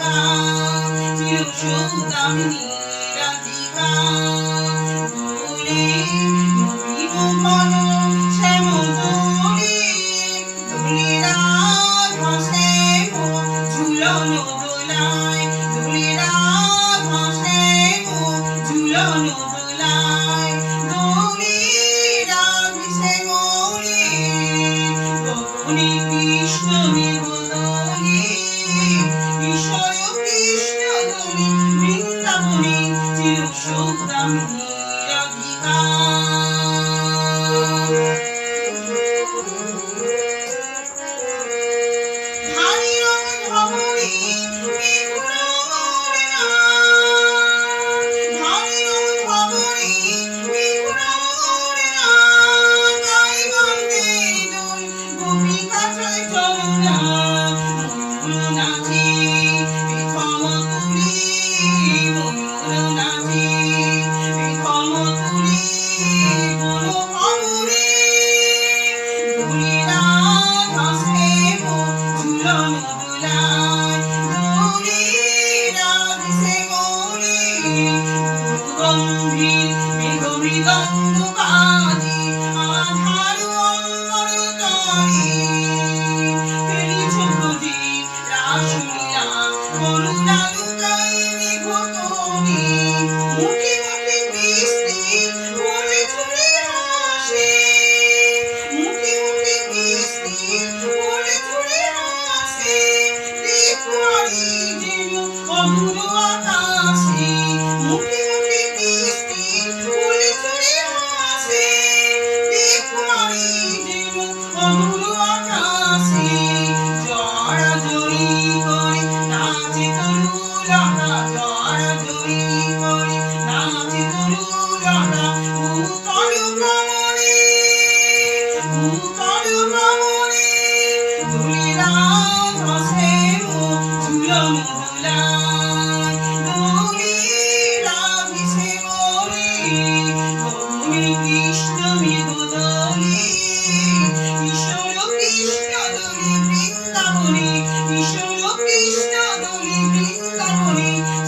রাধিকা চির সুদামিনী রাধিকা বলে নবীব মন শ্যাম বলে দুলি রাধ শ্যাম ঝুলন বোলায়। দুলি রাধ শ্যাম ঝুলন বোলায়। দুলি রাধ শ্যাম বলে Krishna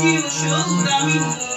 Eu choro da minha